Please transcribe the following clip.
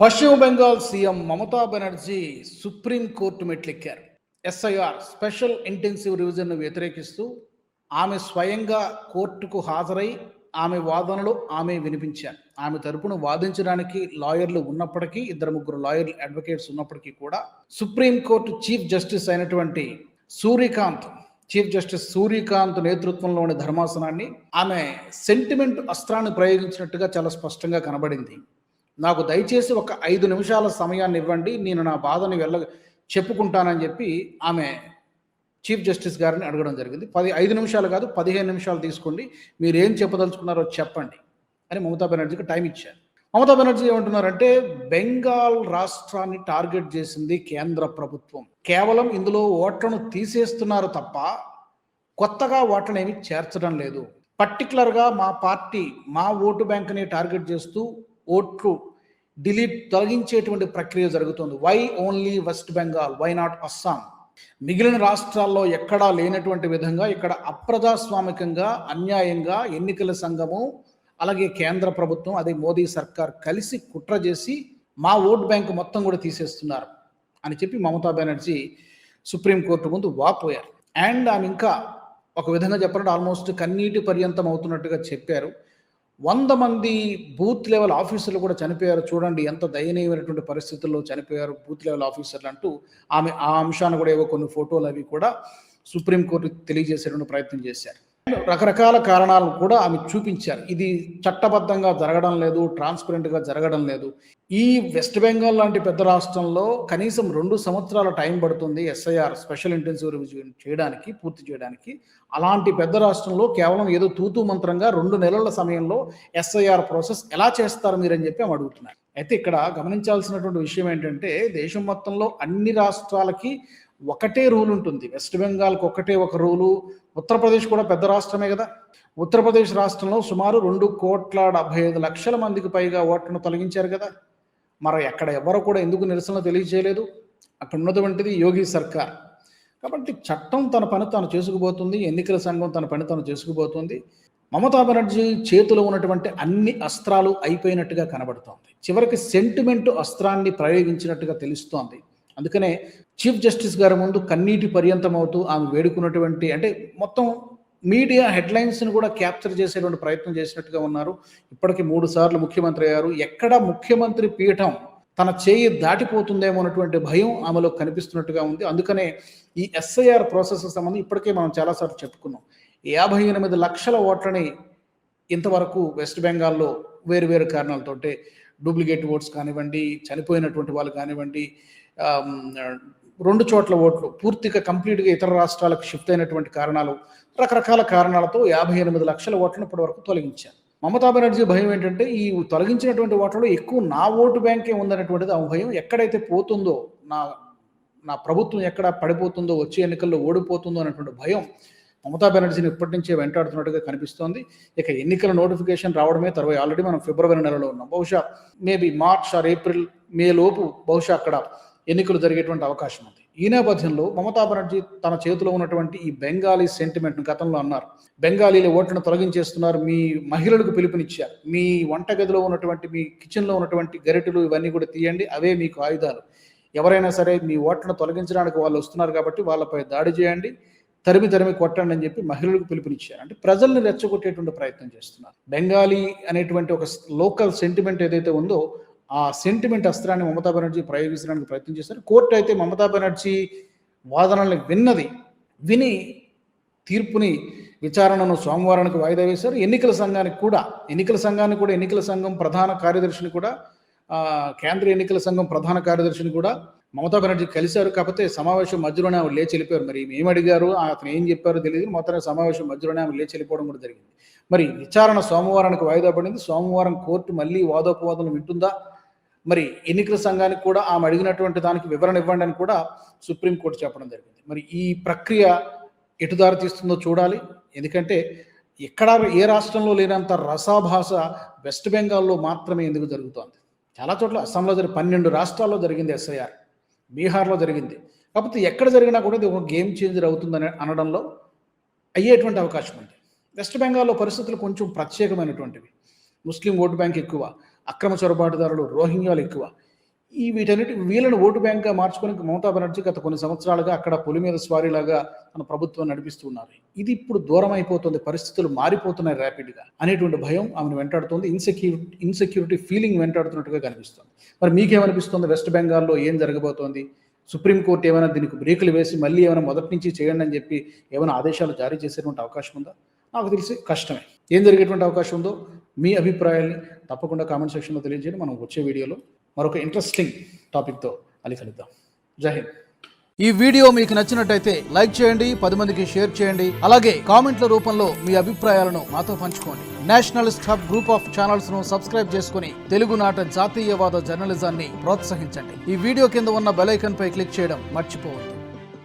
పశ్చిమ Bengal CM Mamata Banerjee supreme court మెట్లెక్కారు. SIR special intensive రివిజన్ను వ్యతిరేకిస్తూ ఆమె స్వయంగా కోర్టుకు హాజరై ఆమె వాదనలు ఆమె వినిపించారు. ఆమె తరపున వాదించడానికి లాయర్లు ఉన్నప్పటికీ ఇద్దరు ముగ్గురు లాయర్లు అడ్వకేట్స్ ఉన్నప్పటికీ కూడా సుప్రీం కోర్టు చీఫ్ జస్టిస్ అయినటువంటి సూర్యకాంత్ చీఫ్ జస్టిస్ సూర్యకాంత్ నేతృత్వంలోని ధర్మాసనాన్ని ఆమె సెంటిమెంట్ అస్త్రాన్ని ప్రయోగించినట్టుగా చాలా స్పష్టంగా కనబడింది. నాకు దయచేసి ఒక ఐదు నిమిషాల సమయాన్ని ఇవ్వండి నేను నా బాధని వెళ్ళ చెప్పుకుంటానని చెప్పి ఆమె చీఫ్ జస్టిస్ గారిని అడగడం జరిగింది. పది ఐదు నిమిషాలు కాదు పదిహేను నిమిషాలు తీసుకోండి. మీరు ఏం చెప్పదలుచుకున్నారో చెప్పండి అని మమతా బెనర్జీకి టైం ఇచ్చారు. మమతా బెనర్జీ ఏమంటున్నారంటే బెంగాల్ రాష్ట్రాన్ని టార్గెట్ చేసింది కేంద్ర ప్రభుత్వం. కేవలం ఇందులో ఓట్లను తీసేస్తున్నారు తప్ప కొత్తగా ఓట్లను ఏమి చేర్చడం లేదు. పర్టికులర్గా మా పార్టీ మా ఓటు బ్యాంక్ని టార్గెట్ చేస్తూ ఓట్లు డిలీట్ తొలగించేటువంటి ప్రక్రియ జరుగుతుంది. Why only west Bengal why not Assam మిగిలిన రాష్ట్రాల్లో ఎక్కడా లేనటువంటి విధంగా ఇక్కడ అప్రజాస్వామికంగా అన్యాయంగా ఎన్నికల సంఘము అలాగే కేంద్ర ప్రభుత్వం అదే మోదీ సర్కార్ కలిసి కుట్ర చేసి మా ఓట్ బ్యాంక్ మొత్తం కూడా తీసేస్తున్నారు అని చెప్పి మమతా బెనర్జీ సుప్రీంకోర్టు ముందు వాపోయారు. అండ్ ఆమె ఇంకా ఒక విధంగా చెప్పాలంటే ఆల్మోస్ట్ కన్నీటి పర్యంతం అవుతున్నట్టుగా చెప్పారు. వంద మంది బూత్ లెవెల్ ఆఫీసర్లు కూడా చనిపోయారు. చూడండి ఎంత దయనీయమైనటువంటి పరిస్థితుల్లో చనిపోయారు బూత్ లెవెల్ ఆఫీసర్లు అంటూ. ఆమె ఆ అంశాన్ని కూడా ఏవో కొన్ని ఫోటోలు అవి కూడా సుప్రీంకోర్టు తెలియజేసేటువంటి ప్రయత్నం చేశారు. రకరకాల కారణాలను కూడా ఆమె చూపించారు. ఇది చట్టబద్ధంగా జరగడం లేదు ట్రాన్స్పరెంట్గా జరగడం లేదు. ఈ వెస్ట్ బెంగాల్ లాంటి పెద్ద రాష్ట్రంలో కనీసం రెండు సంవత్సరాల టైం పడుతుంది ఎస్ఐఆర్ స్పెషల్ ఇంటెన్సివ్ రివ్యూ చేయడానికి పూర్తి చేయడానికి. అలాంటి పెద్ద రాష్ట్రంలో కేవలం ఏదో తూతూ మంత్రంగా రెండు నెలల సమయంలో ఎస్ఐఆర్ ప్రాసెస్ ఎలా చేస్తారు మీరని చెప్పి ఆమె అడుగుతున్నారు. అయితే ఇక్కడ గమనించాల్సినటువంటి విషయం ఏంటంటే దేశం మొత్తంలో అన్ని రాష్ట్రాలకి ఒకటే రూల్ ఉంటుంది. వెస్ట్ బెంగాల్కి ఒకటే ఒక రూలు. ఉత్తరప్రదేశ్ కూడా పెద్ద రాష్ట్రమే కదా. ఉత్తరప్రదేశ్ రాష్ట్రంలో సుమారు రెండు కోట్ల డెబ్బై ఐదు లక్షల మందికి పైగా ఓట్లను తొలగించారు కదా. మరి అక్కడ ఎవరు కూడా ఎందుకు నిరసన తెలియజేయలేదు? అక్కడ ఉన్నటువంటిది యోగి సర్కార్. కాబట్టి చట్టం తన పని తాను చేసుకుపోతుంది. ఎన్నికల సంఘం తన పని తాను చేసుకుపోతుంది. మమతా బెనర్జీ చేతిలో ఉన్నటువంటి అన్ని అస్త్రాలు అయిపోయినట్టుగా కనబడుతోంది. చివరికి సెంటిమెంట్ అస్త్రాన్ని ప్రయోగించినట్టుగా తెలుస్తోంది. అందుకనే చీఫ్ జస్టిస్ గారి ముందు కన్నీటి పర్యంతం అవుతూ ఆమె వేడుకున్నటువంటి అంటే మొత్తం మీడియా హెడ్లైన్స్ని కూడా క్యాప్చర్ చేసేటువంటి ప్రయత్నం చేసినట్టుగా ఉన్నారు. ఇప్పటికి మూడు సార్లు ముఖ్యమంత్రి అయ్యారు. ఎక్కడ ముఖ్యమంత్రి పీఠం తన చేయి దాటిపోతుందేమో అన్నటువంటి భయం ఆమెలో కనిపిస్తున్నట్టుగా ఉంది. అందుకనే ఈ ఎస్ఐఆర్ ప్రాసెస్ సంబంధం ఇప్పటికే మనం చాలాసార్లు చెప్పుకున్నాం. యాభై ఎనిమిది లక్షల ఓట్లని ఇంతవరకు వెస్ట్ బెంగాల్లో వేరు వేరు కారణాలతోటే డూప్లికేట్ ఓట్స్ కానివ్వండి చనిపోయినటువంటి వాళ్ళు కానివ్వండి రెండు చోట్ల ఓట్లు పూర్తిగా కంప్లీట్గా ఇతర రాష్ట్రాలకు షిఫ్ట్ అయినటువంటి కారణాలు రకరకాల కారణాలతో యాభై ఎనిమిది లక్షల ఓట్లను ఇప్పటి వరకు తొలగించారు. మమతా బెనర్జీ భయం ఏంటంటే ఈ తొలగించినటువంటి ఓట్లలో ఎక్కువ నా ఓటు బ్యాంకే ఉందనేటువంటిది ఆ భయం ఎక్కడైతే పోతుందో నా నా ప్రభుత్వం ఎక్కడ పడిపోతుందో వచ్చే ఎన్నికల్లో ఓడిపోతుందో అనేటువంటి భయం మమతా బెనర్జీని ఇప్పటి నుంచే వెంటాడుతున్నట్టుగా కనిపిస్తోంది. ఇక ఎన్నికల నోటిఫికేషన్ రావడమే తర్వాత ఆల్రెడీ మనం ఫిబ్రవరి నెలలో ఉన్నాం. బహుశా maybe March or April May లోపు బహుశా అక్కడ ఎన్నికలు జరిగేటువంటి అవకాశం ఉంది. ఈ నేపథ్యంలో మమతా బెనర్జీ తన చేతిలో ఉన్నటువంటి ఈ బెంగాలీ సెంటిమెంట్ను గతంలో అన్నారు. బెంగాలీల ఓట్లను తొలగించేస్తున్నారు. మీ మహిళలకు పిలుపునిచ్చారు. మీ వంటగదిలో ఉన్నటువంటి మీ కిచెన్లో ఉన్నటువంటి గరిటెలు ఇవన్నీ కూడా తీయండి. అవే మీకు ఆయుధాలు. ఎవరైనా సరే మీ ఓట్లను తొలగించడానికి వాళ్ళు వస్తున్నారు కాబట్టి వాళ్ళపై దాడి చేయండి. తరిమి తరిమి కొట్టండి అని చెప్పి మహిళలకు పిలుపునిచ్చారు. అంటే ప్రజల్ని రెచ్చగొట్టేటువంటి ప్రయత్నం చేస్తున్నారు. బెంగాలీ అనేటువంటి ఒక లోకల్ సెంటిమెంట్ ఏదైతే ఉందో ఆ సెంటిమెంట్ అస్త్రాన్ని మమతా బెనర్జీ ప్రయోగించడానికి ప్రయత్నం చేశారు. కోర్టు అయితే మమతా బెనర్జీ వాదనల్ని విన్నది. విని తీర్పుని విచారణను సోమవారానికి వాయిదా వేశారు. ఎన్నికల సంఘానికి కూడా ఎన్నికల సంఘాన్ని కూడా ఎన్నికల సంఘం ప్రధాన కార్యదర్శిని కూడా కేంద్ర ఎన్నికల సంఘం ప్రధాన కార్యదర్శిని కూడా మమతా బెనర్జీ కలిశారు. కాకపోతే సమావేశం మధ్యలోనే ఆమె లేచి వెళ్ళిపోయారు. మరి ఏం అడిగారు? అతను ఏం చెప్పారో తెలియదు. మొత్తం సమావేశం మధ్యలోనే ఆమె లేచి వెళ్ళిపోవడం కూడా జరిగింది. మరి విచారణ సోమవారానికి వాయిదా పడింది. సోమవారం కోర్టు మళ్ళీ వాదోపవాదం వింటుందా? మరి ఎన్నికల సంఘానికి కూడా ఆమె అడిగినటువంటి దానికి వివరణ ఇవ్వండి అని కూడా సుప్రీంకోర్టు చెప్పడం జరిగింది. మరి ఈ ప్రక్రియ ఎటు దారి తీస్తుందో చూడాలి. ఎందుకంటే ఎక్కడ ఏ రాష్ట్రంలో లేనంత రసాభాష వెస్ట్ బెంగాల్లో మాత్రమే ఎందుకు జరుగుతోంది? చాలా చోట్ల అస్సాంలో జరిగి పన్నెండు రాష్ట్రాల్లో జరిగింది ఎస్ఐఆర్. బీహార్లో జరిగింది. కాకపోతే ఎక్కడ జరిగినా కూడా ఇది ఒక గేమ్ చేంజర్ అవుతుందని అనడంలో అయ్యేటువంటి అవకాశం ఉంది. వెస్ట్ బెంగాల్లో పరిస్థితులు కొంచెం ప్రత్యేకమైనటువంటివి. ముస్లిం ఓటు బ్యాంక్ ఎక్కువ. అక్రమ చొరబాటుదారులు రోహింగ్యాలు ఎక్కువ. ఈ వీటన్నిటి వీళ్ళని ఓటు బ్యాంక్గా మార్చుకొని మమతా బెనర్జీ గత కొన్ని సంవత్సరాలుగా అక్కడ పులి మీద స్వారీలాగా తన ప్రభుత్వం నడిపిస్తున్నారు ఇది ఇప్పుడు దూరం అయిపోతుంది పరిస్థితులు మారిపోతున్నాయి ర్యాపిడ్గా అనేటువంటి భయం ఆమెను వెంటాడుతుంది. ఇన్సెక్యూరిటీ ఇన్సెక్యూరిటీ ఫీలింగ్ వెంటాడుతున్నట్టుగా కనిపిస్తుంది. మరి మీకేమనిపిస్తుంది? వెస్ట్ బెంగాల్లో ఏం జరగబోతోంది? సుప్రీంకోర్టు ఏమైనా దీనికి బ్రేకులు వేసి మళ్ళీ ఏమైనా మొదటి నుంచి చేయండి అని చెప్పి ఏమైనా ఆదేశాలు జారీ చేసేటువంటి అవకాశం ఉందా? నాకు తెలిసి కష్టమే. ఏం జరిగేటువంటి అవకాశం ఉందో మీ అభిప్రాయాల్ని తప్పకుండా కామెంట్ సెక్షన్లో తెలియజేయండి. మనం వచ్చే వీడియోలో మరొక ఇంట్రెస్టింగ్ టాపిక్తో అలి కలుద్దాం. జై ఈ వీడియో మీకు నచ్చినట్టయితే లైక్ చేయండి పది మందికి షేర్ చేయండి. అలాగే కామెంట్ల రూపంలో మీ అభిప్రాయాలను మాతో పంచుకోండి. నేషనలిస్ట్ హబ్ గ్రూప్ ఆఫ్ ఛానల్స్ను సబ్స్క్రైబ్ చేసుకుని తెలుగునాట జాతీయవాద జర్నలిజాన్ని ప్రోత్సహించండి. ఈ వీడియో కింద ఉన్న బెల్ పై క్లిక్ చేయడం మర్చిపోవద్దు.